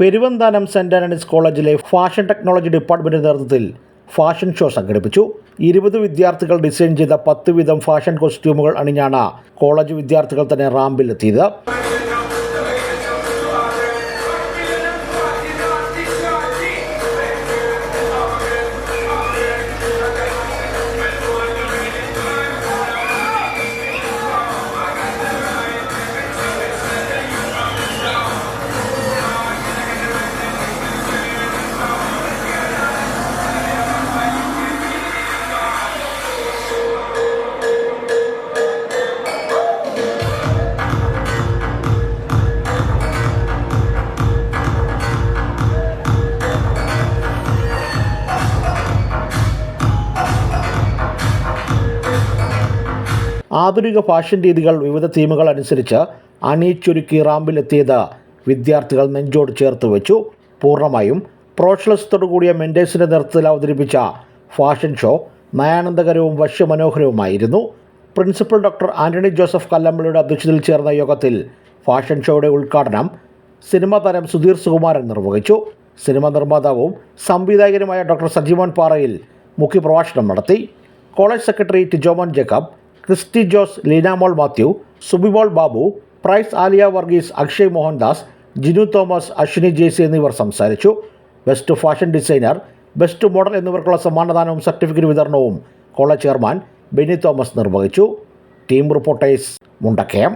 Peruvanthanam saint Antony's കോളേജിലെ fashion technology ഡിപ്പാർട്ട്മെന്റിന്റെ നേതൃത്വത്തിൽ ഫാഷൻ ഷോ സംഘടിപ്പിച്ചു. ഇരുപത് വിദ്യാർത്ഥികൾ ഡിസൈൻ ചെയ്ത പത്ത് വീതം ഫാഷൻ കോസ്റ്റ്യൂമുകൾ അണിഞ്ഞാണ് കോളേജ് വിദ്യാർത്ഥികൾ തന്നെ റാമ്പിലെത്തിയത്. ആധുനിക ഫാഷൻ രീതികൾ വിവിധ തീമുകൾ അനുസരിച്ച് അണിയിച്ചൊരുക്കി റാമ്പിലെത്തിയത് വിദ്യാർത്ഥികൾ നെഞ്ചോട് ചേർത്ത് വെച്ചു. പൂർണമായും പ്രോഷലസത്തോടു കൂടിയ മെൻഡേഴ്സിന്റെ നേതൃത്വത്തിൽ അവതരിപ്പിച്ച ഫാഷൻ ഷോ നയാനന്ദകരവും വശ്യമനോഹരവുമായിരുന്നു. പ്രിൻസിപ്പൽ ഡോക്ടർ ആന്റണി ജോസഫ് കല്ലമ്പള്ളിയുടെ അധ്യക്ഷതയിൽ ചേർന്ന യോഗത്തിൽ ഫാഷൻ ഷോയുടെ ഉദ്ഘാടനം സിനിമാ താരം സുധീർ സുകുമാരൻ നിർവഹിച്ചു. സിനിമാ നിർമ്മാതാവും സംവിധായകനുമായ ഡോക്ടർ സജീവൻ പാറയിൽ മുഖ്യപ്രഭാഷണം നടത്തി. College secretary Tijomon Jacob Christy Jose Leenamol Mathew Subimol Babu price Aliya Varghese Akshay Mohandas Jinu Thomas Ashwini Jaicy എന്നിവർ സംസാരിച്ചു. Best fashion designer best model എന്നിവർക്കുള്ള സമ്മാനദാനവും സർട്ടിഫിക്കറ്റ് വിതരണവും കോളേജ് ചെയർമാൻ ബെന്നി തോമസ് നിർവഹിച്ചു. Team reporters Mundakayam.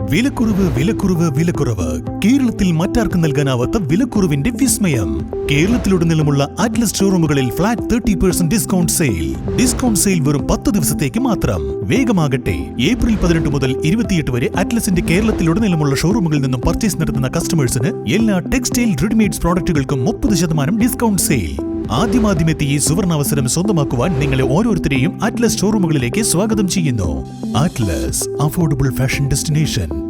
വിലക്കുറവ് വിലക്കുറവ് വിലക്കുറവ്. കേരളത്തിൽ മറ്റാർക്കും നൽകാനാവാത്ത വിലക്കുറവിന്റെ വിസ്മയം. കേരളത്തിലുടനീളമുള്ള Atlas ഷോറൂമുകളിൽ flat thirty percent discount sale discount sale വെറും പത്ത് ദിവസത്തേക്ക് മാത്രം. വേഗമാകട്ടെ. ഏപ്രിൽ പതിനെട്ട് മുതൽ ഇരുപത്തിയെട്ട് വരെ അറ്റ്ലസിന്റെ കേരളത്തിലുടനീളമുള്ള ഷോറൂമുകളിൽ നിന്നും പർച്ചേസ് നടത്തുന്ന കസ്റ്റമേഴ്സിന് എല്ലാ ടെക്സ്റ്റൈൽ റെഡിമെയ്ഡ്സ് പ്രോഡക്റ്റുകൾക്കും മുപ്പത് ശതമാനം ഡിസ്കൗണ്ട് സെയിൽ ആദ്യമാദ്യമെത്തി ഈ സുവർണാവസരം സ്വന്തമാക്കുവാൻ നിങ്ങളെ ഓരോരുത്തരെയും അറ്റ്ലസ് ഷോറൂമുകളിലേക്ക് സ്വാഗതം ചെയ്യുന്നു. Atlas affordable fashion destination